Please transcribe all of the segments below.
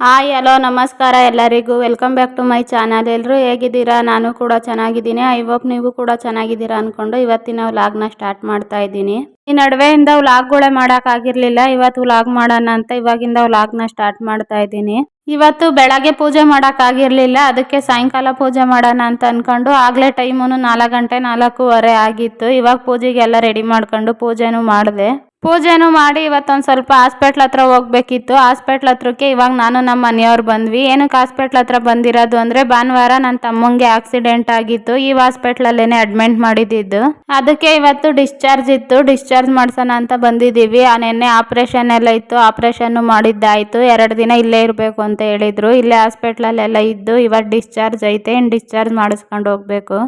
Hi, hello, ನಮಸ್ಕಾರ ಎಲ್ಲರಿಗೂ. Welcome back to my channel ಎಲ್ಲರೂ ಹೇಗಿದ್ದೀರಾ? ನಾನು ಕೂಡ ಚೆನ್ನಾಗಿದ್ದೀನಿ. ಐ ಹೋಪ್ ನೀವು ಕೂಡ ಚೆನ್ನಾಗಿದ್ದೀರಾ ಅಂದ್ಕೊಂಡು ಇವತ್ತಿನ ವ್ಲಾಗ್ನ ಸ್ಟಾರ್ಟ್ ಮಾಡ್ತಾ ಇದ್ದೀನಿ. ಈ ನಡುವೆಯಿಂದ ವ್ಲಾಗ್ಗಳೇ ಮಾಡೋಕ್ಕಾಗಿರಲಿಲ್ಲ ಇವತ್ತು ವ್ಲಾಗ್ ಮಾಡೋಣ ಅಂತ ಇವಾಗಿಂದ ವ್ಲಾಗ್ನ ಸ್ಟಾರ್ಟ್ ಮಾಡ್ತಾ ಇದ್ದೀನಿ. ಇವತ್ತು ಬೆಳಗ್ಗೆ ಪೂಜೆ ಮಾಡೋಕ್ಕಾಗಿರಲಿಲ್ಲ ಅದಕ್ಕೆ ಸಾಯಂಕಾಲ ಪೂಜೆ ಮಾಡೋಣ ಅಂತ ಅಂದ್ಕೊಂಡು ಆಗಲೇ ಟೈಮು ನಾಲ್ಕು ಗಂಟೆ ನಾಲ್ಕೂವರೆ ಆಗಿತ್ತು. ಇವಾಗ ಪೂಜೆಗೆಲ್ಲ ರೆಡಿ ಮಾಡ್ಕೊಂಡು ಪೂಜೆನೂ ಮಾಡಿದೆ. ಪೂಜೆನೂ ಮಾಡಿ ಇವತ್ತೊಂದು ಸ್ವಲ್ಪ ಹಾಸ್ಪೆಟ್ಲ್ ಹತ್ರ ಹೋಗ್ಬೇಕಿತ್ತು. ಹಾಸ್ಪೆಟ್ಲ್ ಹತ್ರಕ್ಕೆ ಇವಾಗ ನಾನು ನಮ್ಮ ಮನೆಯವ್ರು ಬಂದ್ವಿ. ಏನಕ್ಕೆ ಹಾಸ್ಪೆಟ್ಲ್ ಹತ್ರ ಬಂದಿರೋದು ಅಂದರೆ ಭಾನುವಾರ ನನ್ನ ತಮ್ಮಂಗೆ ಆಕ್ಸಿಡೆಂಟ್ ಆಗಿತ್ತು. ಈ ಹಾಸ್ಪೆಟ್ಲಲ್ಲೇನೆ ಅಡ್ಮಿಟ್ ಮಾಡಿದ್ದು ಅದಕ್ಕೆ ಇವತ್ತು ಡಿಸ್ಚಾರ್ಜ್ ಇತ್ತು. ಡಿಸ್ಚಾರ್ಜ್ ಮಾಡ್ಸೋಣ ಅಂತ ಬಂದಿದ್ದೀವಿ ನೆನ್ನೆ ಆಪ್ರೇಷನ್ ಎಲ್ಲ ಇತ್ತು. ಆಪ್ರೇಷನ್ನು ಮಾಡಿದ್ದಾಯಿತು. ಎರಡು ದಿನ ಇಲ್ಲೇ ಇರಬೇಕು ಅಂತ ಹೇಳಿದರು. ಇಲ್ಲೇ ಹಾಸ್ಪೆಟ್ಲಲ್ಲೆಲ್ಲ ಇದ್ದು ಇವಾಗ ಡಿಸ್ಚಾರ್ಜ್ ಐತೆ. ಇನ್ನು ಡಿಸ್ಚಾರ್ಜ್ ಮಾಡಿಸ್ಕೊಂಡು ಹೋಗ್ಬೇಕು.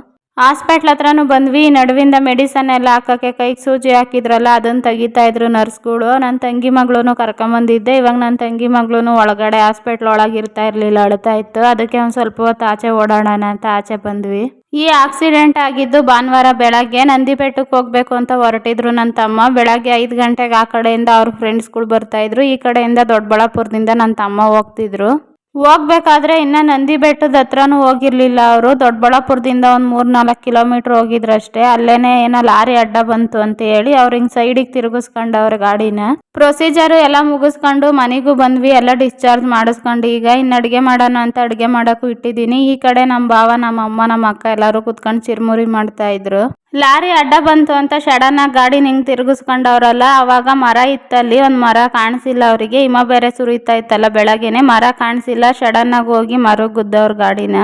ಹಾಸ್ಪಿಟ್ಲ್ ಹತ್ರನೂ ಬಂದ್ವಿ. ನಡುವಿಂದ ಮೆಡಿಸನ್ ಎಲ್ಲ ಹಾಕೋಕ್ಕೆ ಕೈಗೆ ಸೂಜಿ ಹಾಕಿದ್ರಲ್ಲ, ಅದನ್ನು ತೆಗಿತಾ ಇದ್ರು ನರ್ಸ್ಗಳು. ನನ್ನ ತಂಗಿ ಮಗಳೂ ಕರ್ಕೊಂಬಂದಿದ್ದೆ ಇವಾಗ ನನ್ನ ತಂಗಿ ಮಗಳೂ ಒಳಗಡೆ ಹಾಸ್ಪಿಟ್ಲ್ ಒಳಗೆ ಇರ್ತಾ ಇರಲಿಲ್ಲ, ಅಳ್ತಾ ಇತ್ತು. ಅದಕ್ಕೆ ಒಂದು ಸ್ವಲ್ಪ ಹೊತ್ತು ಆಚೆ ಓಡೋಣ ಅಂತ ಆಚೆ ಬಂದ್ವಿ. ಈ ಆಕ್ಸಿಡೆಂಟ್ ಆಗಿದ್ದು ಭಾನುವಾರ ಬೆಳಗ್ಗೆ ನಂದಿಬೆಟ್ಟಕ್ಕೆ ಹೋಗ್ಬೇಕು ಅಂತ ಹೊರಟಿದ್ರು ನನ್ನ ತಮ್ಮ. ಬೆಳಗ್ಗೆ ಐದು ಗಂಟೆಗೆ ಆ ಕಡೆಯಿಂದ ಅವ್ರ ಫ್ರೆಂಡ್ಸ್ಗಳು ಬರ್ತಾ ಇದ್ರು. ಈ ಕಡೆಯಿಂದ ದೊಡ್ಡಬಳ್ಳಾಪುರದಿಂದ ನನ್ನ ತಮ್ಮ ಹೋಗ್ತಿದ್ರು. ಹೋಗ್ಬೇಕಾದ್ರೆ ಇನ್ನ ನಂದಿ ಬೆಟ್ಟದ ಹತ್ರನೂ ಹೋಗಿರ್ಲಿಲ್ಲ ಅವರು. ದೊಡ್ಡಬಳ್ಳಾಪುರದಿಂದ ಒಂದು ಮೂರ್ ನಾಲ್ಕು ಕಿಲೋಮೀಟರ್ ಹೋಗಿದ್ರಷ್ಟೇ. ಅಲ್ಲೇನೆ ಏನೋ ಲಾರಿ ಅಡ್ಡ ಬಂತು ಅಂತ ಹೇಳಿ ಅವ್ರ ಹಿಂಗ್ ಸೈಡಿಗೆ ತಿರುಗಿಸ್ಕೊಂಡವ್ರ ಗಾಡಿನ. ಪ್ರೊಸೀಜರ್ ಎಲ್ಲ ಮುಗಿಸ್ಕೊಂಡು ಮನೆಗೂ ಬಂದ್ವಿ, ಎಲ್ಲ ಡಿಸ್ಚಾರ್ಜ್ ಮಾಡಿಸ್ಕೊಂಡು. ಈಗ ಇನ್ನು ಅಡುಗೆ ಮಾಡೋಣ ಅಂತ ಅಡುಗೆ ಮಾಡೋಕ್ಕೂ ಇಟ್ಟಿದ್ದೀನಿ. ಈ ಕಡೆ ನಮ್ಮ ಭಾವ ನಮ್ಮ ಅಮ್ಮ ನಮ್ಮ ಅಕ್ಕ ಎಲ್ಲರೂ ಕುತ್ಕೊಂಡು ಚಿರ್ಮುರಿ ಮಾಡ್ತಾ ಇದ್ರು. ಲಾರಿ ಅಡ್ಡ ಬಂತು ಅಂತ ಸಡನ್ ಆಗಿ ಗಾಡಿ ನಿಂಗೆ ತಿರುಗಿಸ್ಕೊಂಡವ್ರಲ್ಲ, ಅವಾಗ ಮರ ಇತ್ತಲ್ಲಿ ಒಂದು ಮರ ಕಾಣಿಸಿಲ್ಲ ಅವರಿಗೆ. ಹಿಮ ಬೇರೆ ಸುರಿತಾ ಇತ್ತಲ್ಲ ಬೆಳಗ್ಗೆನೆ ಮರ ಕಾಣಿಸಿಲ್ಲ ಆಗಿ ಹೋಗಿ ಮರ ಗುದ್ದವ್ರ ಗಾಡಿನ.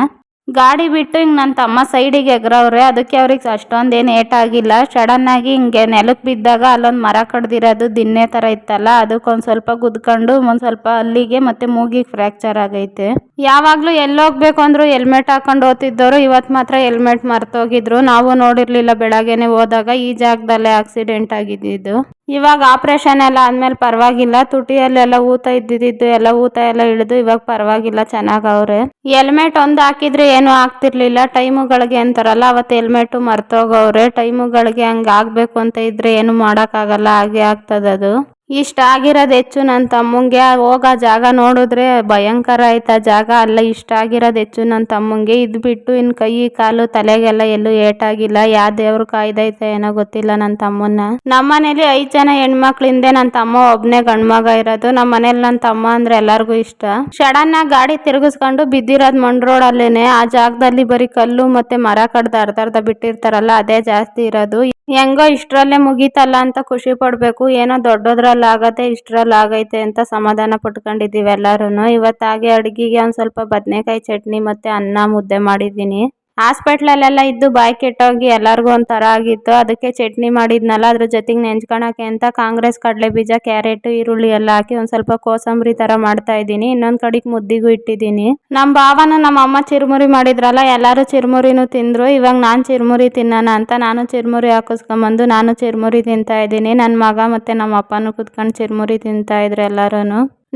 ಗಾಡಿ ಬಿಟ್ಟು ಹಿಂಗೆ ನನ್ನ ತಮ್ಮ ಸೈಡಿಗೆ ಎಗ್ರವ್ರೆ, ಅದಕ್ಕೆ ಅವ್ರಿಗೆ ಅಷ್ಟೊಂದೇನು ಏಟಾಗಿಲ್ಲ ಸಡನ್ನಾಗಿ ಹಿಂಗೆ ನೆಲಕ್ಕೆ ಬಿದ್ದಾಗ ಅಲ್ಲೊಂದು ಮರ ಕಡ್ದಿರೋದು ದಿನ್ನೆ ಥರ ಇತ್ತಲ್ಲ, ಅದಕ್ಕೊಂದು ಸ್ವಲ್ಪ ಗುದ್ಕೊಂಡು ಒಂದು ಸ್ವಲ್ಪ ಅಲ್ಲಿಗೆ ಮತ್ತು ಮೂಗಿಗೆ ಫ್ರ್ಯಾಕ್ಚರ್ ಆಗೈತೆ. ಯಾವಾಗಲೂ ಎಲ್ಲೋಗ್ಬೇಕು ಅಂದರೂ ಹೆಲ್ಮೆಟ್ ಹಾಕೊಂಡು ಓದ್ತಿದ್ದವರು ಇವತ್ತು ಮಾತ್ರ ಹೆಲ್ಮೆಟ್ ಮರ್ತೋಗಿದ್ರು ನಾವು ನೋಡಿರಲಿಲ್ಲ ಬೆಳಗ್ಗೆನೆ ಹೋದಾಗ ಈ ಜಾಗದಲ್ಲೇ ಆಕ್ಸಿಡೆಂಟ್ ಆಗಿದ್ದಿದ್ದು ಇವಾಗ ಆಪ್ರೇಷನ್ ಎಲ್ಲ ಆದ್ಮೇಲೆ ಪರವಾಗಿಲ್ಲ. ತುಟಿಯಲ್ಲೆಲ್ಲ ಊತ ಇದ್ದಿದ್ದು, ಎಲ್ಲ ಊತ ಎಲ್ಲ ಇಳಿದು ಇವಾಗ ಪರವಾಗಿಲ್ಲ ಚೆನ್ನಾಗವ್ರೆ ಹೆಲ್ಮೆಟ್ ಒಂದು ಹಾಕಿದ್ರೆ ಏನು ಆಗ್ತಿರ್ಲಿಲ್ಲ. ಟೈಮುಗಳಿಗೆ ಅಂತಾರಲ್ಲ, ಅವತ್ತು ಹೆಲ್ಮೆಟ್ ಮರ್ತೋಗವ್ರೆ. ಟೈಮುಗಳಿಗೆ ಹಂಗೆ ಆಗ್ಬೇಕು ಅಂತ ಇದ್ರೆ ಏನು ಮಾಡೋಕ್ಕಾಗಲ್ಲ. ಹಾಗೆ ಆಗ್ತದದು. ಇಷ್ಟ ಆಗಿರೋದು ಹೆಚ್ಚು ನನ್ನ ತಮ್ಮಂಗೆ. ಹೋಗೋ ಜಾಗ ನೋಡಿದ್ರೆ ಭಯಂಕರ ಆಯ್ತು ಜಾಗ. ಅಲ್ಲ ಇಷ್ಟ ಆಗಿರೋದು ಹೆಚ್ಚು ನನ್ನ ತಮ್ಮಂಗೆ. ಇದು ಬಿಟ್ಟು ಇನ್ನು ಕೈ ಕಾಲು, ತಲೆಗೆಲ್ಲ ಎಲ್ಲೂ ಏಟಾಗಿಲ್ಲ. ಯಾವ ದೇವ್ರು ಕಾಯ್ದೈತೆ ಏನೋ ಗೊತ್ತಿಲ್ಲ ನನ್ನ ತಮ್ಮನ್ನ. ನಮ್ಮ ಮನೇಲಿ ಐದು ಜನ ಹೆಣ್ಮಕ್ಳಿಂದೆ ನನ್ನ ತಮ್ಮ ಒಬ್ನೇ ಗಂಡ್ಮಗ ಇರೋದು. ನಮ್ಮ ಮನೇಲಿ ನನ್ನ ತಮ್ಮ ಅಂದ್ರೆ ಎಲ್ಲರಿಗೂ ಇಷ್ಟ. ಸಡನ್ ಆಗಿ ಗಾಡಿ ತಿರುಗಿಸ್ಕೊಂಡು ಬಿದ್ದಿರೋದು ಮಂಡ್ ರೋಡ್ ಅಲ್ಲೇನೆ ಆ ಜಾಗದಲ್ಲಿ ಬರೀ ಕಲ್ಲು ಮತ್ತೆ ಮರ ಕಡ್ದು ಅರ್ಧ ಅರ್ಧ ಬಿಟ್ಟಿರ್ತಾರಲ್ಲ, ಅದೇ ಜಾಸ್ತಿ ಇರೋದು. ಹೆಂಗೋ ಇಷ್ಟರಲ್ಲೇ ಮುಗೀತಲ್ಲ ಅಂತ ಖುಷಿ ಪಡಬೇಕು. ಏನೋ ದೊಡ್ಡದ್ರಲ್ಲಿ ಆಗತ್ತೆ ಇಷ್ಟರಲ್ಲಿ ಆಗೈತೆ ಅಂತ ಸಮಾಧಾನ ಪಟ್ಕೊಂಡಿದ್ದೀವಿ ಎಲ್ಲರೂ ಇವತ್ತಾಗೆ ಅಡುಗೆಗೆ ಒಂದು ಸ್ವಲ್ಪ ಬದನೆಕಾಯಿ ಚಟ್ನಿ ಮತ್ತು ಅನ್ನ ಮುದ್ದೆ ಮಾಡಿದ್ದೀನಿ. ಹಾಸ್ಪಿಟ್ಲಲ್ಲೆಲ್ಲ ಇದ್ದು ಬಾಯಿ ಕೆಟ್ಟೋಗಿ ಎಲ್ಲರಿಗೂ ಒಂಥರ ಆಗಿತ್ತು. ಅದಕ್ಕೆ ಚಟ್ನಿ ಮಾಡಿದ್ನಲ್ಲ, ಅದ್ರ ಜೊತೆಗೆ ನೆಂಚ್ಕೊಳಕ್ಕೆ ಅಂತ ಕಾಂಗ್ರೆಸ್ ಕಡಲೆ ಬೀಜ, ಕ್ಯಾರೆಟ್, ಈರುಳ್ಳಿ ಎಲ್ಲ ಹಾಕಿ ಒಂದು ಸ್ವಲ್ಪ ಕೋಸಂಬರಿ ಥರ ಮಾಡ್ತಾ ಇದ್ದೀನಿ. ಇನ್ನೊಂದು ಕಡೆಗೆ ಮುದ್ದಿಗೂ ಇಟ್ಟಿದ್ದೀನಿ. ನಮ್ಮ ಭಾವನ ನಮ್ಮ ಅಮ್ಮ ಚಿರುಮುರಿ ಮಾಡಿದ್ರಲ್ಲ, ಎಲ್ಲರೂ ಚಿರುಮುರಿನೂ ತಿಂದರು. ಇವಾಗ ನಾನು ಚಿರುಮುರಿ ತಿನ್ನೋಣ ಅಂತ ನಾನು ಚಿರುಮುರಿ ಹಾಕಿಸ್ಕೊಂಬಂದು ನಾನು ಚಿರುಮುರಿ ತಿಂತಾ ಇದ್ದೀನಿ. ನನ್ನ ಮಗ ಮತ್ತು ನಮ್ಮ ಅಪ್ಪನೂ ಕುತ್ಕೊಂಡು ಚಿರುಮುರಿ ತಿಂತಾ ಇದ್ರು ಎಲ್ಲರೂ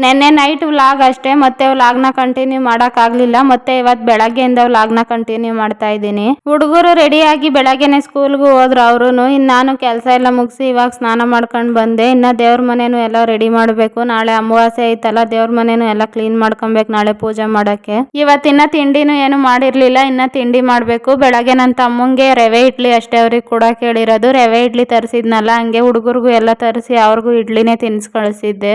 ನೆನ್ನೆ ನೈಟ್ ವ್ಲಾಗ್ ಅಷ್ಟೇ, ಮತ್ತೆ ವ್ಲಾಗ್ನ ಕಂಟಿನ್ಯೂ ಮಾಡೋಕ್ಕಾಗಲಿಲ್ಲ ಮತ್ತೆ ಇವತ್ತು ಬೆಳಗ್ಗೆಯಿಂದ ವ್ಲಾಗ್ನ ಕಂಟಿನ್ಯೂ ಮಾಡ್ತಾ ಇದ್ದೀನಿ. ಹುಡುಗರು ರೆಡಿಯಾಗಿ ಬೆಳಗ್ಗೆನೆ ಸ್ಕೂಲ್ಗೂ ಹೋದ್ರು ಅವರು ಇನ್ನು ನಾನು ಕೆಲಸ ಎಲ್ಲ ಮುಗಿಸಿ ಇವಾಗ ಸ್ನಾನ ಮಾಡ್ಕೊಂಡು ಬಂದೆ. ಇನ್ನು ದೇವ್ರ ಮನೇನು ಎಲ್ಲ ರೆಡಿ ಮಾಡಬೇಕು. ನಾಳೆ ಅಮಾವಾಸ್ಯೆ ಐತಲ್ಲ, ದೇವ್ರ ಮನೇನು ಎಲ್ಲ ಕ್ಲೀನ್ ಮಾಡ್ಕೊಬೇಕು ನಾಳೆ ಪೂಜೆ ಮಾಡೋಕ್ಕೆ. ಇವತ್ತಿನ ತಿಂಡಿನೂ ಏನು ಮಾಡಿರಲಿಲ್ಲ. ಇನ್ನ ತಿಂಡಿ ಮಾಡಬೇಕು. ಬೆಳಗ್ಗೆ ನನ್ನ ತಮ್ಮಂಗೆ ರವೆ ಇಡ್ಲಿ ಅಷ್ಟೇ ಅವ್ರಿಗೆ ಕೂಡ ಕೇಳಿರೋದು. ರವೆ ಇಡ್ಲಿ ತರಿಸಿದ್ನಲ್ಲ, ಹಂಗೆ ಹುಡುಗರಿಗೂ ಎಲ್ಲ ತರಿಸಿ ಅವ್ರಿಗೂ ಇಡ್ಲಿನೇ ತಿನ್ಸಿ ಕಳಿಸಿದ್ದೆ.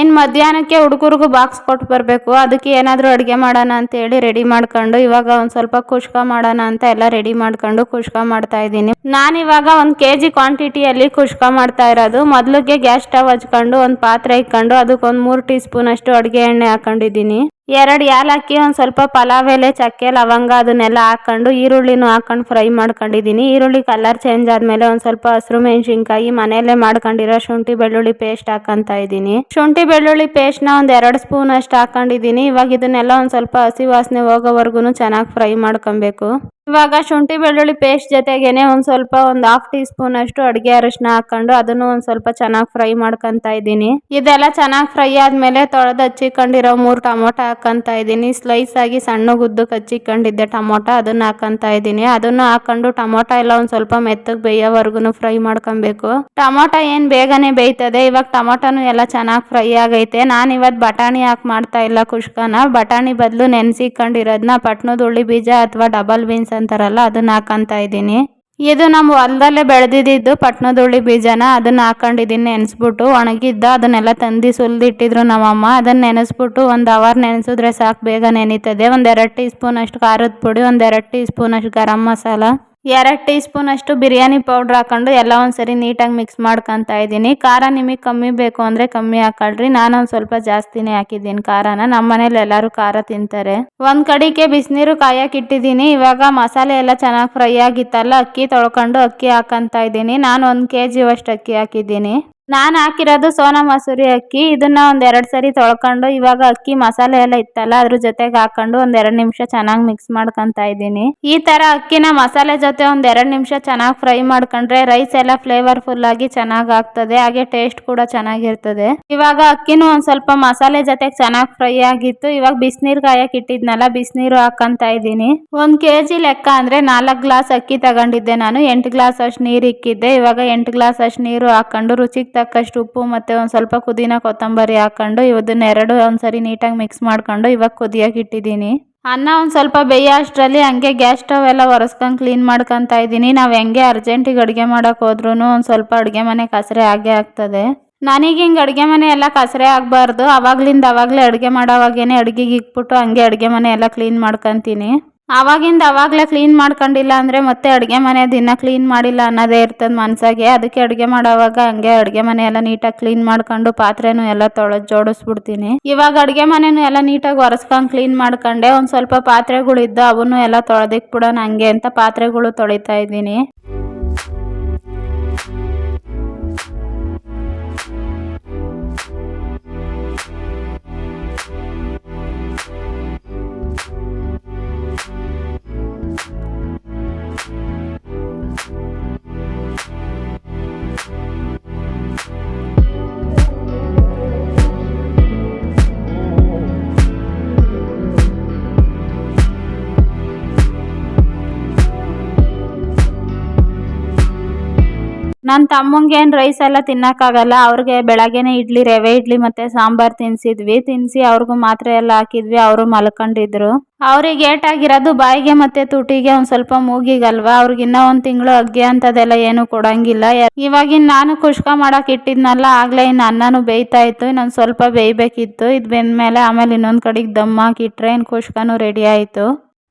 ಇನ್ನು ಮಧ್ಯಾಹ್ನಕ್ಕೆ ಹುಡುಗರಿಗೂ ಬಾಕ್ಸ್ ಕೊಟ್ಟು ಬರಬೇಕು. ಅದಕ್ಕೆ ಏನಾದರೂ ಅಡುಗೆ ಮಾಡೋಣ ಅಂತೇಳಿ ರೆಡಿ ಮಾಡ್ಕೊಂಡು, ಇವಾಗ ಒಂದು ಸ್ವಲ್ಪ ಕುಷ್ಕ ಮಾಡೋಣ ಅಂತ ಎಲ್ಲ ರೆಡಿ ಮಾಡ್ಕೊಂಡು ಕುಷ್ಕ ಮಾಡ್ತಾ ಇದ್ದೀನಿ. ನಾನಿವಾಗ ಒಂದು ಕೆ ಜಿ ಕ್ವಾಂಟಿಟಿಯಲ್ಲಿ ಕುಷ್ಕ ಮಾಡ್ತಾ ಇರೋದು. ಮೊದಲಿಗೆ ಗ್ಯಾಸ್ ಸ್ಟವ್ ಹಚ್ಕೊಂಡು, ಒಂದು ಪಾತ್ರೆ ಇಕ್ಕೊಂಡು ಅದಕ್ಕೆ ಒಂದು ಮೂರು ಟೀ ಸ್ಪೂನ್ ಅಷ್ಟು ಅಡುಗೆ ಎಣ್ಣೆ ಹಾಕೊಂಡಿದ್ದೀನಿ. ಎರಡು ಏಲಕ್ಕಿ ಒಂದು ಸ್ವಲ್ಪ ಪಲಾವ್ ಎಲೆ, ಚಕ್ಕೆ, ಲವಂಗ ಅದನ್ನೆಲ್ಲ ಹಾಕೊಂಡು ಈರುಳ್ಳಿನೂ ಹಾಕೊಂಡು ಫ್ರೈ ಮಾಡ್ಕೊಂಡಿದ್ದೀನಿ. ಈರುಳ್ಳಿ ಕಲರ್ ಚೇಂಜ್ ಆದಮೇಲೆ ಒಂದು ಸ್ವಲ್ಪ ಹಸಿರು ಮೆಣಸಿನ್ಕಾಯಿ, ಮನೆಯಲ್ಲೇ ಮಾಡ್ಕೊಂಡಿರೋ ಶುಂಠಿ ಬೆಳ್ಳುಳ್ಳಿ ಪೇಸ್ಟ್ ಹಾಕೊಂತ ಇದ್ದೀನಿ. ಶುಂಠಿ ಬೆಳ್ಳುಳ್ಳಿ ಪೇಸ್ಟ್ನ ಒಂದು ಎರಡು ಸ್ಪೂನ್ ಅಷ್ಟು ಹಾಕೊಂಡಿದ್ದೀನಿ. ಇವಾಗ ಇದನ್ನೆಲ್ಲ ಒಂದು ಸ್ವಲ್ಪ ಹಸಿ ವಾಸನೆ ಹೋಗೋವರೆಗೂ ಚೆನ್ನಾಗಿ ಫ್ರೈ ಮಾಡ್ಕೊಬೇಕು. ಇವಾಗ ಶುಂಠಿ ಬೆಳ್ಳುಳ್ಳಿ ಪೇಸ್ಟ್ ಜೊತೆಗೇನೆ ಒಂದು ಸ್ವಲ್ಪ ಒಂದು ಹಾಫ್ ಟೀ ಸ್ಪೂನ್ ಅಷ್ಟು ಅಡುಗೆ ಅರಿಶಿನ ಹಾಕೊಂಡು ಅದನ್ನು ಒಂದು ಸ್ವಲ್ಪ ಚೆನ್ನಾಗಿ ಫ್ರೈ ಮಾಡ್ಕೊಂತ ಇದ್ದೀನಿ. ಇದೆಲ್ಲ ಚೆನ್ನಾಗಿ ಫ್ರೈ ಆದ್ಮೇಲೆ ತೊಳೆದು ಹಚ್ಚಿಕೊಂಡಿರೋ ಮೂರು ಟೊಮೊಟೊ ಹಾಕೊಂತ ಇದ್ದೀನಿ. ಸ್ಲೈಸ್ ಆಗಿ ಸಣ್ಣ ಗುದ್ದು ಹಚ್ಚಿಕೊಂಡಿದ್ದೆ ಟೊಮೊಟೊ, ಅದನ್ನ ಹಾಕೊಂತ ಇದ್ದೀನಿ. ಅದನ್ನು ಹಾಕೊಂಡು ಟೊಮೊಟೊ ಎಲ್ಲ ಒಂದು ಸ್ವಲ್ಪ ಮೆತ್ತಗೆ ಬೇಯೋವರೆಗೂ ಫ್ರೈ ಮಾಡ್ಕೊಬೇಕು. ಟೊಮೊಟೊ ಏನ್ ಬೇಗನೆ ಬೇಯ್ತದೆ, ಇವಾಗ ಟೊಮೊಟೊನು ಎಲ್ಲ ಚೆನ್ನಾಗಿ ಫ್ರೈ ಆಗೈತೆ. ನಾನು ಇವತ್ತು ಬಟಾಣಿ ಹಾಕಿ ಮಾಡ್ತಾ ಇಲ್ಲ ಕುಷ್ಕನ. ಬಟಾಣಿ ಬದಲು ನೆನೆಸಿಕೊಂಡಿರೋದನ್ನ ಪಟ್ನದ ಉಳ್ಳಿ ಬೀಜ ಅಥವಾ ಡಬಲ್ ಬೀನ್ಸ್ ಅಂತಾರಲ್ಲ ಅದನ್ನ ಹಾಕಂತ ಇದ್ದೀನಿ. ಇದು ನಮ್ಮ ಹೊಲದಲ್ಲೇ ಬೆಳೆದಿದ್ದು ಪಟ್ನದುಳ್ಳಿ ಬೀಜನ, ಅದನ್ನ ಹಾಕೊಂಡಿದ್ದೀನಿ ನೆನೆಸ್ಬಿಟ್ಟು. ಒಣಗಿದ್ದ ಅದನ್ನೆಲ್ಲ ತಂದು ಸುಲಿದಿಟ್ಟಿದ್ರು ನಮ್ಮಮ್ಮ. ಅದನ್ನ ನೆನೆಸ್ಬಿಟ್ಟು ಒಂದು ಅವರ್ ನೆನೆಸಿದ್ರೆ ಸಾಕು, ಬೇಗ ನೆನೀತದೆ. ಒಂದೆರಡು ಟೀ ಸ್ಪೂನ್ ಅಷ್ಟು ಖಾರದ ಪುಡಿ ಒಂದೆರಡು ಟೀ ಸ್ಪೂನ್ ಅಷ್ಟು ಗರಂ ಮಸಾಲ. ಎರಡು ಟೀ ಸ್ಪೂನ್ ಅಷ್ಟು ಬಿರಿಯಾನಿ ಪೌಡ್ರ್ ಹಾಕೊಂಡು ಎಲ್ಲ ಒಂದ್ಸರಿ ನೀಟಾಗಿ ಮಿಕ್ಸ್ ಮಾಡ್ಕೊತ ಇದ್ದೀನಿ. ಖಾರ ನಿಮಗೆ ಕಮ್ಮಿ ಬೇಕು ಅಂದರೆ ಕಮ್ಮಿ ಹಾಕೊಳ್ರಿ. ನಾನು ಒಂದು ಸ್ವಲ್ಪ ಜಾಸ್ತಿನೇ ಹಾಕಿದ್ದೀನಿ ಖಾರನ. ನಮ್ಮ ಮನೇಲಿ ಎಲ್ಲರೂ ಖಾರ ತಿಂತಾರೆ. ಒಂದು ಕಡೆಗೆ ಬಿಸಿನೀರು ಕಾಯಕ್ಕೆ ಇಟ್ಟಿದ್ದೀನಿ. ಇವಾಗ ಮಸಾಲೆ ಎಲ್ಲ ಚೆನ್ನಾಗಿ ಫ್ರೈ ಆಗಿತ್ತಲ್ಲ, ಅಕ್ಕಿ ತೊಳ್ಕೊಂಡು ಅಕ್ಕಿ ಹಾಕಂತ ಇದ್ದೀನಿ. ನಾನು ಒಂದು ಕೆ ಜಿ ಅಷ್ಟು ಅಕ್ಕಿ ಹಾಕಿದ್ದೀನಿ. ನಾನು ಹಾಕಿರೋದು ಸೋನಾ ಮಸೂರಿ ಅಕ್ಕಿ. ಇದನ್ನ ಒಂದ್ ಎರಡು ಸರಿ ತೊಳ್ಕೊಂಡು ಇವಾಗ ಅಕ್ಕಿ ಮಸಾಲೆ ಎಲ್ಲ ಇತ್ತಲ್ಲ, ಅದ್ರ ಜೊತೆಗೆ ಹಾಕೊಂಡು ಒಂದ್ ಎರಡು ನಿಮಿಷ ಚೆನ್ನಾಗಿ ಮಿಕ್ಸ್ ಮಾಡ್ಕೊಂತ ಇದ್ದೀನಿ. ಈ ತರ ಅಕ್ಕಿನ ಮಸಾಲೆ ಜೊತೆ ಒಂದ್ ಎರಡು ನಿಮಿಷ ಚೆನ್ನಾಗಿ ಫ್ರೈ ಮಾಡ್ಕೊಂಡ್ರೆ ರೈಸ್ ಎಲ್ಲ ಫ್ಲೇವರ್ಫುಲ್ ಆಗಿ ಚೆನ್ನಾಗಿ ಆಗ್ತದೆ, ಹಾಗೆ ಟೇಸ್ಟ್ ಕೂಡ ಚೆನ್ನಾಗಿರ್ತದೆ. ಇವಾಗ ಅಕ್ಕಿನೂ ಒಂದ್ ಸ್ವಲ್ಪ ಮಸಾಲೆ ಜೊತೆಗೆ ಚೆನ್ನಾಗಿ ಫ್ರೈ ಆಗಿತ್ತು. ಇವಾಗ ಬಿಸಿನೀರ್ ಕಾಯಕ್ ಇಟ್ಟಿದ್ನಲ್ಲ, ಬಿಸಿನೀರು ಹಾಕಂತ ಇದ್ದೀನಿ. ಒಂದ್ ಕೆಜಿ ಲೆಕ್ಕ ಅಂದ್ರೆ ನಾಲ್ಕು ಗ್ಲಾಸ್ ಅಕ್ಕಿ ತಗೊಂಡಿದ್ದೆ ನಾನು. ಎಂಟು ಗ್ಲಾಸ್ ಅಷ್ಟು ನೀರು ಇಕ್ಕಿದ್ದೆ. ಇವಾಗ ಎಂಟು ಗ್ಲಾಸ್ ಅಷ್ಟು ನೀರು ಹಾಕೊಂಡು ರುಚಿಗೆ ತಕ್ಕಷ್ಟು ಉಪ್ಪು ಮತ್ತು ಒಂದು ಸ್ವಲ್ಪ ಕುದಿನ ಕೊತ್ತಂಬರಿ ಹಾಕೊಂಡು ಇವದನ್ನ ಎರಡು ಒಂದ್ಸರಿ ನೀಟಾಗಿ ಮಿಕ್ಸ್ ಮಾಡ್ಕೊಂಡು ಇವಾಗ ಕುದಿಯಕ್ಕೆ ಇಟ್ಟಿದ್ದೀನಿ. ಅನ್ನ ಒಂದು ಸ್ವಲ್ಪ ಬೇಯ ಅಷ್ಟರಲ್ಲಿ ಹಂಗೆ ಗ್ಯಾಸ್ ಸ್ಟವ್ ಎಲ್ಲ ಒರೆಸ್ಕೊಂಡು ಕ್ಲೀನ್ ಮಾಡ್ಕೊತಾ ಇದ್ದೀನಿ. ನಾವು ಹೆಂಗೆ ಅರ್ಜೆಂಟಿಗೆ ಅಡುಗೆ ಮಾಡೋಕೆ ಹೋದ್ರೂ ಒಂದು ಸ್ವಲ್ಪ ಅಡುಗೆ ಮನೆ ಕಸರೆ ಆಗೇ ಆಗ್ತದೆ. ನನಗೆ ಹಿಂಗೆ ಅಡುಗೆ ಮನೆ ಎಲ್ಲ ಕಸರೆ ಆಗಬಾರ್ದು. ಅವಾಗ್ಲಿಂದ ಅವಾಗಲೇ ಅಡುಗೆ ಮಾಡೋವಾಗೇನೆ ಅಡುಗೆಗೆ ಇಕ್ಬಿಟ್ಟು ಹಂಗೆ ಅಡುಗೆ ಮನೆ ಎಲ್ಲ ಕ್ಲೀನ್ ಮಾಡ್ಕೊತೀನಿ. ಆವಾಗಿಂದ ಆವಾಗಲೇ ಕ್ಲೀನ್ ಮಾಡ್ಕೊಂಡಿಲ್ಲ ಅಂದರೆ ಮತ್ತೆ ಅಡುಗೆ ಮನೆ ದಿನ ಕ್ಲೀನ್ ಮಾಡಿಲ್ಲ ಅನ್ನೋದೇ ಇರ್ತದೆ ಮನಸ್ಸಾಗೆ ಅದಕ್ಕೆ ಅಡುಗೆ ಮಾಡೋವಾಗ ಹಂಗೆ ಅಡುಗೆ ಮನೆ ಎಲ್ಲ ನೀಟಾಗಿ ಕ್ಲೀನ್ ಮಾಡ್ಕೊಂಡು ಪಾತ್ರೆನೂ ಎಲ್ಲ ತೊಳೆದು ಜೋಡಿಸ್ಬಿಡ್ತೀನಿ. ಇವಾಗ ಅಡುಗೆ ಮನೆನೂ ಎಲ್ಲ ನೀಟಾಗಿ ಒರೆಸ್ಕೊಂಡು ಕ್ಲೀನ್ ಮಾಡ್ಕೊಂಡೆ. ಒಂದು ಸ್ವಲ್ಪ ಪಾತ್ರೆಗಳಿದ್ದು ಅವನ್ನೂ ಎಲ್ಲ ತೊಳೆದಿಕ್ಬಿಡೋಣ ಹಂಗೆ ಅಂತ ಪಾತ್ರೆಗಳು ತೊಳಿತಾ ಇದ್ದೀನಿ. ನನ್ನ ತಮ್ಮಂಗೆ ಏನು ರೈಸ್ ಎಲ್ಲ ತಿನ್ನೋಕ್ಕಾಗಲ್ಲ, ಅವ್ರಿಗೆ ಬೆಳಗ್ಗೆನೇ ಇಡ್ಲಿ, ರವೆ ಇಡ್ಲಿ ಮತ್ತು ಸಾಂಬಾರು ತಿನ್ಸಿದ್ವಿ. ತಿನ್ಸಿ ಅವ್ರಿಗೂ ಮಾತ್ರೆ ಎಲ್ಲ ಹಾಕಿದ್ವಿ, ಅವರು ಮಲ್ಕೊಂಡಿದ್ರು. ಅವ್ರಿಗೆ ಏಟಾಗಿರೋದು ಬಾಯಿಗೆ ಮತ್ತು ತುಟಿಗೆ ಒಂದು ಸ್ವಲ್ಪ ಮೂಗಿಗಲ್ವಾ, ಅವ್ರಿಗೆ ಇನ್ನೂ ಒಂದು ತಿಂಗಳು ಅಗ್ಗೆ ಅಂಥದ್ದೆಲ್ಲ ಏನು ಕೊಡಂಗಿಲ್ಲ. ಇವಾಗಿನ್ ನಾನು ಕುಷ್ಕ ಮಾಡೋಕೆ ಇಟ್ಟಿದ್ನಲ್ಲ, ಆಗಲೇ ಇನ್ನು ಅನ್ನನೂ ಬೇಯ್ತಾ ಇತ್ತು, ಇನ್ನೊಂದು ಸ್ವಲ್ಪ ಇದು ಬೆಂದ ಮೇಲೆ ಆಮೇಲೆ ಇನ್ನೊಂದು ಕಡೆಗೆ ದಮ್ ಹಾಕಿಟ್ರೆ ಇನ್ನು ರೆಡಿ ಆಯ್ತು.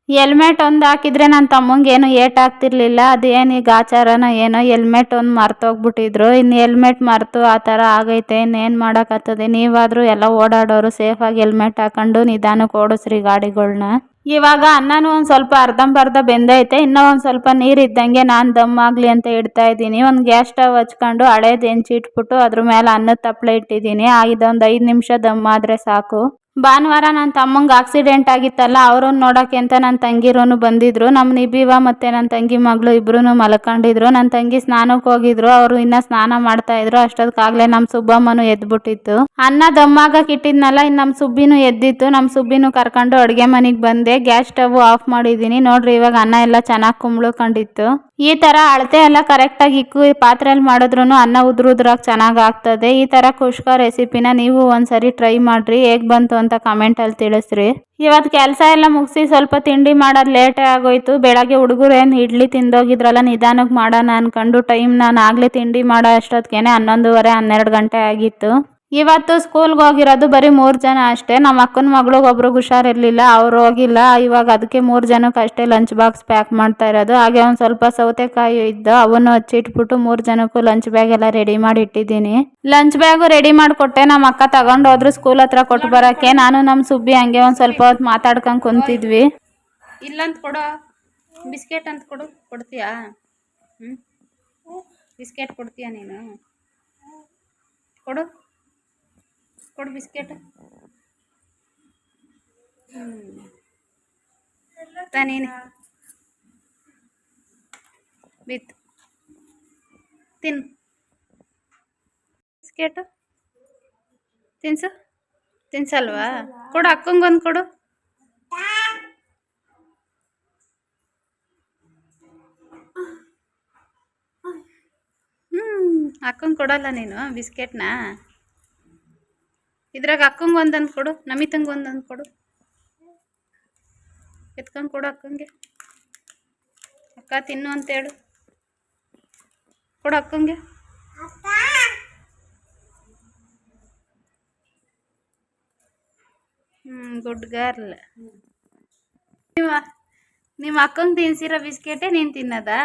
ಹೆಲ್ಮೆಟ್ ಒಂದು ಹಾಕಿದ್ರೆ ನನ್ನ ತಮ್ಮಂಗೆ ಏನು ಏಟ್ ಆಗ್ತಿರ್ಲಿಲ್ಲ. ಅದೇನು ಈಗ ಆಚಾರನ ಏನೋ ಹೆಲ್ಮೆಟ್ ಒಂದು ಮರ್ತೋಗ್ಬಿಟ್ಟಿದ್ರು. ಇನ್ನು ಹೆಲ್ಮೆಟ್ ಮರೆತು ಆ ಥರ ಆಗೈತೆ. ಇನ್ನೇನು ಮಾಡೋಕ್ಕತ್ತದೆ ನೀವಾದರೂ ಎಲ್ಲ ಓಡಾಡೋರು ಸೇಫಾಗಿ ಹೆಲ್ಮೆಟ್ ಹಾಕೊಂಡು ನಿಧಾನಕ್ಕೆ ಓಡಿಸ್ರಿ ಗಾಡಿಗಳನ್ನ ಇವಾಗ ಅನ್ನನೂ ಒಂದು ಸ್ವಲ್ಪ ಅರ್ಧಂಬರ್ಧ ಬೆಂದೈತೆ. ಇನ್ನೂ ಒಂದು ಸ್ವಲ್ಪ ನೀರು ಇದ್ದಂಗೆ ನಾನು ದಮ್ ಆಗಲಿ ಅಂತ ಇಡ್ತಾ ಇದ್ದೀನಿ. ಒಂದು ಗ್ಯಾಸ್ ಸ್ಟವ್ ಹಚ್ಕೊಂಡು ಹಳೇದು ಹೆಂಚಿಟ್ಬಿಟ್ಟು ಅದ್ರ ಮೇಲೆ ಅನ್ನದ ತಪ್ಪಲೆ ಇಟ್ಟಿದ್ದೀನಿ. ಇದೊಂದು ಐದು ನಿಮಿಷ ದಮ್ ಆದರೆ ಸಾಕು. ಭಾನುವಾರ ನನ್ನ ತಮ್ಮಂಗೆ ಆಕ್ಸಿಡೆಂಟ್ ಆಗಿತ್ತಲ್ಲ, ಅವ್ರನ್ನ ನೋಡೋಕೆ ಅಂತ ನನ್ನ ತಂಗಿರೋನು ಬಂದಿದ್ರು. ನಮ್ಮ ನಿಬಿವ ಮತ್ತೆ ನನ್ನ ತಂಗಿ ಮಗಳು ಇಬ್ಬರೂ ಮಲ್ಕೊಂಡಿದ್ರು. ನನ್ನ ತಂಗಿ ಸ್ನಾನಕ್ಕೆ ಹೋಗಿದ್ರು. ಅವರು ಇನ್ನೂ ಸ್ನಾನ ಮಾಡ್ತಾ ಇದ್ರು. ಅಷ್ಟೊತ್ತಿಗಾಗಲೇ ನಮ್ಮ ಸುಬ್ಬಮ್ಮನೂ ಎದ್ಬಿಟ್ಟಿತ್ತು. ಅನ್ನ ದಮ್ಮಾಗಕ್ಕೆ ಇಟ್ಟಿದ್ನಲ್ಲ ಇನ್ನು ನಮ್ಮ ಸುಬ್ಬಿನೂ ಎದ್ದಿತ್ತು. ನಮ್ಮ ಸುಬ್ಬಿನೂ ಕರ್ಕೊಂಡು ಅಡುಗೆ ಮನೆಗೆ ಬಂದೆ. ಗ್ಯಾಸ್ ಸ್ಟವ್ ಆಫ್ ಮಾಡಿದ್ದೀನಿ. ನೋಡ್ರಿ, ಇವಾಗ ಅನ್ನ ಎಲ್ಲ ಚೆನ್ನಾಗಿ ಕುಂಬ್ಳಕೊಂಡಿತ್ತು ಈ ಥರ ಅಳತೆ ಎಲ್ಲ ಕರೆಕ್ಟಾಗಿ ಇಕ್ಕು ಪಾತ್ರೆಯಲ್ಲಿ ಮಾಡಿದ್ರೂ ಅನ್ನ ಉದ್ರ ಉದ್ರಾಗಿ ಚೆನ್ನಾಗಿ ಆಗ್ತದೆ ಈ ಥರ ಕುಷ್ಕ ರೆಸಿಪಿನ ನೀವು ಒಂದ್ಸರಿ ಟ್ರೈ ಮಾಡಿರಿ. ಹೇಗೆ ಬಂತು ಅಂತ ಕಮೆಂಟಲ್ಲಿ ತಿಳಿಸ್ರಿ. ಇವತ್ತು ಕೆಲಸ ಎಲ್ಲ ಮುಗಿಸಿ ಸ್ವಲ್ಪ ತಿಂಡಿ ಮಾಡೋದು ಲೇಟೇ ಆಗೋಯ್ತು. ಬೆಳಗ್ಗೆ ಹುಡುಗರು ಏನು ಇಡ್ಲಿ ತಿಂದೋಗಿದ್ರಲ್ಲ ನಿಧಾನಕ್ಕೆ ಮಾಡೋಣ ಅನ್ಕೊಂಡು ಟೈಮ್ ನಾನು ಆಗಲೇ ತಿಂಡಿ ಮಾಡೋ ಅಷ್ಟೊತ್ತಿಗೆ ಹನ್ನೊಂದುವರೆ ಹನ್ನೆರಡು ಗಂಟೆ ಆಗಿತ್ತು. ಇವತ್ತು ಸ್ಕೂಲ್ಗೆ ಹೋಗಿರೋದು ಬರೀ ಮೂರು ಜನ ಅಷ್ಟೇ. ನಮ್ಮ ಅಕ್ಕನ ಮಗಳಿಗೆ ಒಬ್ರಿಗೆ ಹುಷಾರಿರ್ಲಿಲ್ಲ, ಅವ್ರು ಹೋಗಿಲ್ಲ. ಇವಾಗ ಅದಕ್ಕೆ ಮೂರು ಜನಕ್ಕೆ ಅಷ್ಟೇ ಲಂಚ್ ಬಾಕ್ಸ್ ಪ್ಯಾಕ್ ಮಾಡ್ತಾ ಇರೋದು. ಹಾಗೆ ಒಂದು ಸ್ವಲ್ಪ ಸೌತೆಕಾಯಿ ಇದ್ದು ಅವನ್ನು ಹಚ್ಚಿಟ್ಬಿಟ್ಟು ಮೂರು ಜನಕ್ಕೂ ಲಂಚ್ ಬ್ಯಾಗ್ ಎಲ್ಲ ರೆಡಿ ಮಾಡಿ ಇಟ್ಟಿದ್ದೀನಿ. ಲಂಚ್ ಬ್ಯಾಗು ರೆಡಿ ಮಾಡಿಕೊಟ್ಟೆ. ನಮ್ಮ ಅಕ್ಕ ತಗೊಂಡು ಹೋದ್ರು ಸ್ಕೂಲ್ ಹತ್ರ ಕೊಟ್ಟು ಬರೋಕ್ಕೆ. ನಾನು ನಮ್ಮ ಸುಬ್ಬಿ ಹಂಗೆ ಒಂದು ಸ್ವಲ್ಪ ಹೊತ್ತು ಮಾತಾಡ್ಕೊಂಡು ಕುಂತಿದ್ವಿ. ಇಲ್ಲಂತ ಕೊಡು. ಬಿಸ್ಕೆಟ್ ಅಂತ ಕೊಡು. ಕೊಡ್ತೀಯಾ? ಹ್ಞೂ ಬಿಸ್ಕೆಟ್ ಕೊಡ್ತೀಯಾ ನೀನು? ಕೊಡು. ಕೊಡು ಬಿಸ್ಕೆಟ್ ಹ್ಞೂ ನೀನು ವಿತ್ ತಿನ್ ಬಿಸ್ಕೆಟು ತಿನ್ಸು ತಿನ್ಸಲ್ವಾ ಕೊಡು ಅಕ್ಕಂಗೊಂದು ಕೊಡು ಹ್ಞೂ ಅಕ್ಕಂಗೆ ಕೊಡಲ್ಲ ನೀನು ಬಿಸ್ಕೆಟ್ನ ಇದ್ರಾಗ ಅಕ್ಕಂಗೆ ಒಂದೊಂದು ಕೊಡು, ನಮಿತಂಗೆ ಒಂದೊಂದು ಕೊಡು. ಎತ್ಕೊಂಡು ಕೊಡು ಅಕ್ಕಂಗೆ. ಅಕ್ಕ ತಿನ್ನು ಅಂತ ಹೇಳು. ಕೊಡು ಅಕ್ಕಂಗೆ. ಹ್ಞೂ ಗುಡ್ ಗರ್ಲ್. ನಿಮ್ಮ ನಿಮ್ಮ ಅಕ್ಕಂಗೆ ತಿನ್ಸಿರೋ ಬಿಸ್ಕೆಟೇ ನೀನು ತಿನ್ನೋದಾ?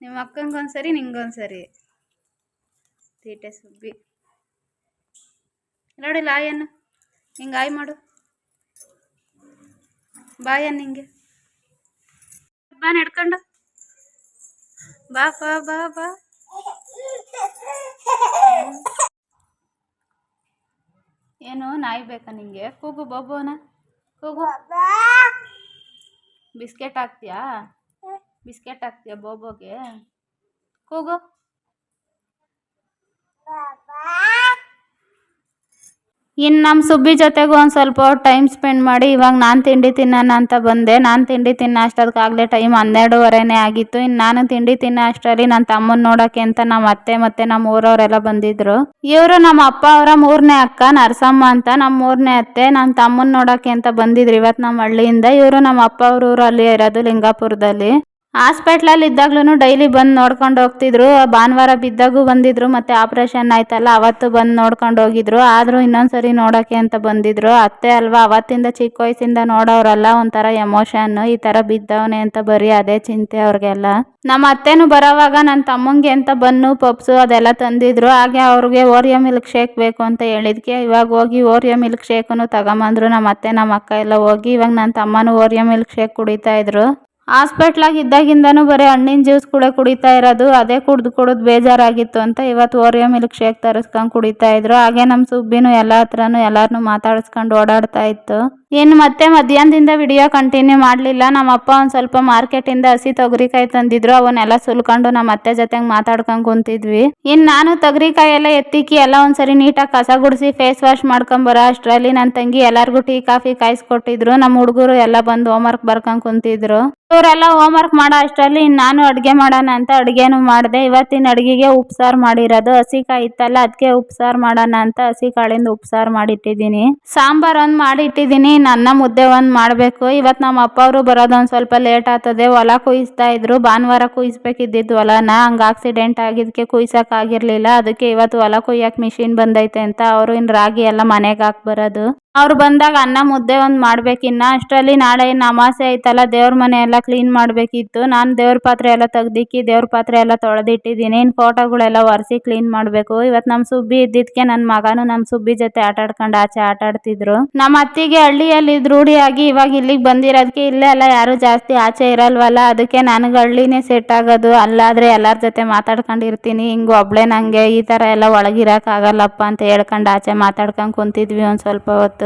ನಿಮ್ಮ ಅಕ್ಕಂಗೆ ಒಂದ್ಸರಿ ನಿಂಗೊಂದು ಸರಿ ತೀಟೆ ಸುಬ್ಬಿ. ನೋಡಿ ಲಾಯನ್ನು ಹಿಂಗೆ ಆಯ್ ಮಾಡು. ಬಾಯನ್ ಹಿಂಗೆ. ಬಾ ನಡ್ಕೊಂಡು. ಬಾ ಬಾ ಬಾ ಬಾ. ಏನು ನಾಯಿ ಬೇಕಾ ನಿಂಗೆ? ಕೂಗು ಬೊಬ್ಬನ. ಕೂಗು. ಬಿಸ್ಕೆಟ್ ಹಾಕ್ತೀಯಾ? ಬಿಸ್ಕೆಟ್ ಹಾಕ್ತೀಯಾ ಬೋಬೋಗೆ ಕೂಗು. ಇನ್ನು ನಮ್ಮ ಸುಬ್ಬಿ ಜೊತೆಗೂ ಒಂದು ಸ್ವಲ್ಪ ಟೈಮ್ ಸ್ಪೆಂಡ್ ಮಾಡಿ, ಇವಾಗ ನಾನು ತಿಂಡಿ ತಿನ್ನೋಣ ಅಂತ ಬಂದೆ. ನಾನು ತಿಂಡಿ ತಿನ್ನೋ ಅಷ್ಟೊತ್ತಿಗಾಗಲೇ ಟೈಮ್ ಹನ್ನೆರಡುವರೆನೇ ಆಗಿತ್ತು. ಇನ್ನು ನಾನು ತಿಂಡಿ ತಿನ್ನೋ ಅಷ್ಟರಲ್ಲಿ ನನ್ನ ತಮ್ಮನ ನೋಡೋಕ್ಕೆ ಅಂತ ನಮ್ಮ ಅತ್ತೆ ಮತ್ತು ನಮ್ಮ ಊರವರೆಲ್ಲ ಬಂದಿದ್ರು. ಇವರು ನಮ್ಮ ಅಪ್ಪ ಅವರ ಮೂರನೇ ಅಕ್ಕ, ನರಸಮ್ಮ ಅಂತ ನಮ್ಮ ಮೂರನೇ ಅತ್ತೆ ನನ್ನ ತಮ್ಮನ ನೋಡೋಕ್ಕೆ ಅಂತ ಬಂದಿದ್ರು. ಇವತ್ತು ನಮ್ಮ ಹಳ್ಳಿಯಿಂದ ಇವರು ನಮ್ಮ ಅಪ್ಪ ಅವ್ರ ಊರಲ್ಲಿ ಇರೋದು ಲಿಂಗಾಪುರದಲ್ಲಿ. ಹಾಸ್ಪಿಟ್ಲಲ್ಲಿ ಇದ್ದಾಗ್ಲೂ ಡೈಲಿ ಬಂದು ನೋಡ್ಕೊಂಡು ಹೋಗ್ತಿದ್ರು. ಭಾನುವಾರ ಬಿದ್ದಾಗೂ ಬಂದಿದ್ರು, ಮತ್ತೆ ಆಪ್ರೇಷನ್ ಆಯ್ತಲ್ಲ, ಅವತ್ತು ಬಂದು ನೋಡ್ಕೊಂಡು ಹೋಗಿದ್ರು. ಆದರೂ ಇನ್ನೊಂದ್ಸರಿ ನೋಡೋಕ್ಕೆ ಅಂತ ಬಂದಿದ್ರು. ಅತ್ತೆ ಅಲ್ವಾ, ಅವತ್ತಿಂದ ಚಿಕ್ಕ ವಯಸ್ಸಿಂದ ನೋಡೋರಲ್ಲ, ಒಂಥರ ಎಮೋಷನ್ ಈ ಥರ ಬಿದ್ದವನೆ ಅಂತ ಬರೀ ಅದೇ ಚಿಂತೆ ಅವ್ರಿಗೆಲ್ಲ. ನಮ್ಮ ಅತ್ತೆನೂ ಬರೋವಾಗ ನನ್ನ ತಮ್ಮಂಗೆ ಅಂತ ಬನ್ನು, ಪಪ್ಸು ಅದೆಲ್ಲ ತಂದಿದ್ರು. ಹಾಗೆ ಅವ್ರಿಗೆ ಓರಿಯೋ ಮಿಲ್ಕ್ ಶೇಕ್ ಬೇಕು ಅಂತ ಹೇಳಿದ್ಕೆ. ಇವಾಗ ಹೋಗಿ ಓರಿಯೋ ಮಿಲ್ಕ್ ಶೇಕನ್ನು ತಗೊಂಬಂದ್ರು. ನಮ್ಮ ಅತ್ತೆ, ನಮ್ಮ ಅಕ್ಕ ಎಲ್ಲ ಹೋಗಿ ಇವಾಗ ನನ್ನ ತಮ್ಮನೂ ಓರಿಯೋ ಮಿಲ್ಕ್ ಶೇಕ್ ಕುಡಿತಾ ಇದ್ರು. ಹಾಸ್ಪಿಟ್ಲಾಗ ಇದ್ದಾಗಿಂದನೂ ಬರೀ ಹಣ್ಣಿನ ಜ್ಯೂಸ್ ಕೂಡ ಕುಡಿತಾ ಇರೋದು, ಅದೇ ಕುಡ್ದು ಕುಡಿದು ಬೇಜಾರಾಗಿತ್ತು ಅಂತ ಇವತ್ತು ಓರಿಯೋ ಮಿಲ್ಕ್ ಶೇಕ್ ತರಿಸ್ಕೊಂಡು ಕುಡಿತಾ ಇದ್ರು. ಹಾಗೆ ನಮ್ಮ ಸುಬ್ಬಿನೂ ಎಲ್ಲ ಹತ್ರನೂ ಎಲ್ಲಾರನ್ನೂ ಮಾತಾಡಿಸ್ಕೊಂಡು ಓಡಾಡ್ತಾ ಇತ್ತು. ಇನ್ನು ಮತ್ತೆ ಮಧ್ಯಾಹ್ನದಿಂದ ವಿಡಿಯೋ ಕಂಟಿನ್ಯೂ ಮಾಡಲಿಲ್ಲ. ನಮ್ಮ ಅಪ್ಪ ಒಂದು ಸ್ವಲ್ಪ ಮಾರ್ಕೆಟಿಂದ ಹಸಿ ತೊಗರಿಕಾಯಿ ತಂದಿದ್ರು. ಅವನ್ನೆಲ್ಲ ಸುಲ್ಕೊಂಡು ನಮ್ಮ ಅತ್ತೆ ಜೊತೆಗೆ ಮಾತಾಡ್ಕೊಂಡು ಕುಂತಿದ್ವಿ. ಇನ್ನು ನಾನು ತೊಗರಿಕಾಯಿ ಎಲ್ಲ ಎತ್ತಿಕ್ಕಿ ಎಲ್ಲ ಒಂದ್ಸರಿ ನೀಟಾಗಿ ಕಸ ಗುಡಿಸಿ ಫೇಸ್ ವಾಶ್ ಮಾಡ್ಕೊಂಬರೋ ಅಷ್ಟರಲ್ಲಿ ನನ್ನ ತಂಗಿ ಎಲ್ಲರಿಗೂ ಟೀ, ಕಾಫಿ ಕಾಯಿಸ್ಕೊಟ್ಟಿದ್ರು. ನಮ್ಮ ಹುಡುಗರು ಎಲ್ಲ ಬಂದು ಹೋಮ್ವರ್ಕ್ ಬರ್ಕೊಂಡು ಕುಂತಿದ್ರು. ಇವರೆಲ್ಲ ಹೋಮ್ವರ್ಕ್ ಮಾಡೋ ಅಷ್ಟರಲ್ಲಿ ನಾನು ಅಡುಗೆ ಮಾಡೋಣ ಅಂತ ಅಡುಗೆನೂ ಮಾಡಿದೆ. ಇವತ್ತಿನ ಅಡುಗೆಗೆ ಉಪ್ಸಾರು ಮಾಡಿರೋದು. ಹಸಿಕಾಯಿ ಇತ್ತಲ್ಲ ಅದಕ್ಕೆ ಉಪ್ಸಾರು ಮಾಡೋಣ ಅಂತ ಹಸಿ ಕಾಳಿಂದ ಉಪ್ಸಾರು ಮಾಡಿಟ್ಟಿದ್ದೀನಿ. ಸಾಂಬಾರ್ ಒಂದು ಮಾಡಿಟ್ಟಿದ್ದೀನಿ. ಇನ್ನು ಅನ್ನ ಮುದ್ದೆ ಒಂದು ಮಾಡಬೇಕು. ಇವತ್ತು ನಮ್ಮ ಅಪ್ಪ ಅವರು ಬರೋದು ಒಂದು ಸ್ವಲ್ಪ ಲೇಟ್ ಆಗ್ತದೆ. ಹೊಲ ಕುಯ್ಸ್ತಾ ಇದ್ರು. ಭಾನುವಾರ ಕುಯ್ಸ್ಬೇಕಿದ್ದಿದ್ದು ಹೊಲನ. ಹಂಗೆ ಆಕ್ಸಿಡೆಂಟ್ ಆಗಿದ್ದಕ್ಕೆ ಆಗಿರಲಿಲ್ಲ. ಅದಕ್ಕೆ ಇವತ್ತು ಹೊಲ ಕುಯ್ಯಕ್ಕೆ ಮಿಷಿನ್ ಬಂದೈತೆ ಅಂತ ಅವರು ಇನ್ನು ರಾಗಿ ಎಲ್ಲ ಮನೆಗೆ ಹಾಕಿ ಬರೋದು. ಅವ್ರು ಬಂದಾಗ ಅನ್ನ ಮುದ್ದೆ ಒಂದು ಮಾಡ್ಬೇಕಿನ್ನ ಅಷ್ಟರಲ್ಲಿ ನಾಳೆ ಏನು ಅಮಾಸೆ ಐತಲ್ಲ, ದೇವ್ರ ಮನೆ ಎಲ್ಲ ಕ್ಲೀನ್ ಮಾಡಬೇಕಿತ್ತು. ನಾನು ದೇವ್ರ ಪಾತ್ರೆ ಎಲ್ಲ ತೆಗ್ದಿಕ್ಕಿ ದೇವ್ರ ಪಾತ್ರೆ ಎಲ್ಲ ತೊಳೆದಿಟ್ಟಿದ್ದೀನಿ. ಇನ್ನು ಫೋಟೋಗಳೆಲ್ಲ ಒರೆಸಿ ಕ್ಲೀನ್ ಮಾಡಬೇಕು. ಇವತ್ತು ನಮ್ಮ ಸುಬ್ಬಿ ಇದ್ದಿದ್ದಕ್ಕೆ ನನ್ನ ಮಗನೂ ನಮ್ಮ ಸುಬ್ಬಿ ಜೊತೆ ಆಟ ಆಡ್ಕೊಂಡು ಆಚೆ ಆಟ ಆಡ್ತಿದ್ರು. ನಮ್ಮ ಅತ್ತಿಗೆ ಹಳ್ಳಿಯಲ್ಲಿ ರೂಢಿಯಾಗಿ ಇವಾಗ ಇಲ್ಲಿಗೆ ಬಂದಿರೋದಕ್ಕೆ ಇಲ್ಲೇ ಎಲ್ಲ ಯಾರು ಜಾಸ್ತಿ ಆಚೆ ಇರಲ್ವಲ್ಲ. ಅದಕ್ಕೆ ನನಗೆ ಹಳ್ಳಿನೇ ಸೆಟ್ ಆಗೋದು. ಅಲ್ಲಾದ್ರೆ ಎಲ್ಲರ ಜೊತೆ ಮಾತಾಡ್ಕೊಂಡಿರ್ತೀನಿ. ಹಿಂಗೆ ಒಬ್ಳೆ ನನಗೆ ಈ ಥರ ಎಲ್ಲ ಒಳಗಿರೋಕ್ಕಾಗಲ್ಲಪ್ಪ ಅಂತ ಹೇಳ್ಕೊಂಡು ಆಚೆ ಮಾತಾಡ್ಕೊಂಡು ಕುಂತಿದ್ವಿ ಒಂದು ಸ್ವಲ್ಪ ಹೊತ್ತು.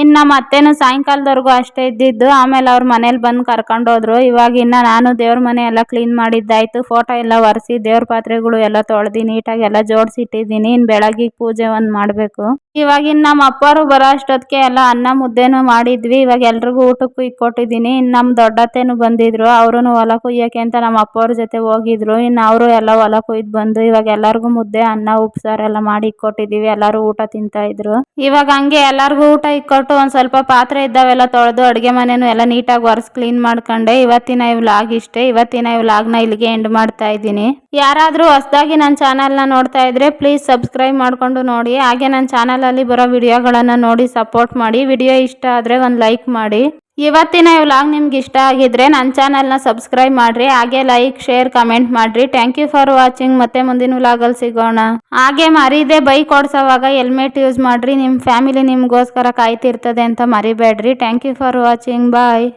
ಇನ್ನು ನಮ್ಮ ಅತ್ತೆನೂ ಸಾಯಂಕಾಲದವರೆಗೂ ಅಷ್ಟೇ ಇದ್ದಿದ್ದು, ಆಮೇಲೆ ಅವ್ರ ಮನೇಲಿ ಬಂದು ಇವಾಗ ಇನ್ನ ನಾನು ದೇವ್ರ ಮನೆ ಎಲ್ಲ ಕ್ಲೀನ್ ಮಾಡಿದ್ದಾಯ್ತು. ಫೋಟೋ ಎಲ್ಲ ಒರೆಸಿ ದೇವ್ರ ಪಾತ್ರೆಗಳು ಎಲ್ಲ ತೊಳೆದು ನೀಟಾಗಿ ಎಲ್ಲ ಜೋಡಿಸಿಟ್ಟಿದ್ದೀನಿ. ಇನ್ನು ಬೆಳಗ್ಗೆ ಪೂಜೆ ಒಂದು ಮಾಡಬೇಕು. ಇವಾಗ ಇನ್ನು ನಮ್ಮ ಅಪ್ಪರು ಬರೋ ಅಷ್ಟೊತ್ತಿಗೆ ಎಲ್ಲ ಅನ್ನ ಮುದ್ದೆನೂ ಮಾಡಿದ್ವಿ. ಇವಾಗ ಎಲ್ರಿಗೂ ಊಟಕ್ಕೂ ಇಕ್ಕೊಟ್ಟಿದ್ದೀನಿ ಇನ್ನು ನಮ್ಮ ದೊಡ್ಡತ್ತೇನು ಬಂದಿದ್ರು. ಅವರು ಹೊಲ ಕುಯ್ಯಕ್ಕೆ ಅಂತ ನಮ್ಮ ಅಪ್ಪವ್ರ ಜೊತೆ ಹೋಗಿದ್ರು. ಇನ್ನು ಅವರು ಎಲ್ಲ ಹೊಲ ಕುಯ್ದು ಬಂದು ಇವಾಗ ಎಲ್ಲರಿಗೂ ಮುದ್ದೆ, ಅನ್ನ ಉಪ್ಸಾರೆಲ್ಲ ಮಾಡಿ ಇಕ್ಕೊಟ್ಟಿದ್ದೀವಿ ಎಲ್ಲರೂ ಊಟ ತಿಂತಾ ಇದ್ರು. ಇವಾಗ ಹಂಗೆ ಎಲ್ಲರಿಗೂ ಊಟ ಇಕ್ಕೊಟ್ಟು ಒಂದು ಸ್ವಲ್ಪ ಪಾತ್ರೆ ಇದ್ದಾವೆಲ್ಲ ತೊಳೆದು, ಅಡುಗೆ ಮನೆಯೂ ಎಲ್ಲ ನೀಟಾಗಿ ಒರೆಸಿ ಕ್ಲೀನ್ ಮಾಡ್ಕೊಂಡೆ. ಇವತ್ತಿನ ಈ ವ್ಲಾಗ್ ಇಷ್ಟೇ. ಇವತ್ತಿನ ಈ ವ್ಲಾಗ್ನ ಇಲ್ಲಿಗೆ ಎಂಡ್ ಮಾಡ್ತಾ ಇದ್ದೀನಿ. ಯಾರಾದರೂ ಹೊಸದಾಗಿ ನನ್ನ ಚಾನಲ್ನ ನೋಡ್ತಾ ಇದ್ರೆ ಪ್ಲೀಸ್ ಸಬ್ಸ್ಕ್ರೈಬ್ ಮಾಡಿಕೊಂಡು ನೋಡಿ. ಹಾಗೆ ನನ್ನ ಚಾನಲಲ್ಲಿ ಬರೋ ವಿಡಿಯೋಗಳನ್ನು ನೋಡಿ ಸಪೋರ್ಟ್ ಮಾಡಿ. ವಿಡಿಯೋ ಇಷ್ಟ ಆದರೆ ಒಂದು ಲೈಕ್ ಮಾಡಿ. ಇವತ್ತಿನ ವ್ಲಾಗ್ ನಿಮ್ಗೆ ಇಷ್ಟ ಆಗಿದ್ರೆ ನನ್ನ ಚಾನಲ್ನ ಸಬ್ಸ್ಕ್ರೈಬ್ ಮಾಡಿರಿ, ಹಾಗೆ ಲೈಕ್ ಶೇರ್ ಕಮೆಂಟ್ ಮಾಡಿರಿ. ಥ್ಯಾಂಕ್ ಯು ಫಾರ್ ವಾಚಿಂಗ್ ಮತ್ತೆ ಮುಂದಿನ ವ್ಲಾಗಲ್ಲಿ ಸಿಗೋಣ. ಹಾಗೆ ಮರೀದೆ ಬೈಕ್ ಓಡಿಸೋವಾಗ ಹೆಲ್ಮೆಟ್ ಯೂಸ್ ಮಾಡಿರಿ. ನಿಮ್ಮ ಫ್ಯಾಮಿಲಿ ನಿಮಗೋಸ್ಕರ ಕಾಯ್ತಿರ್ತದೆ ಅಂತ ಮರಿಬೇಡ್ರಿ. Thank you for watching bye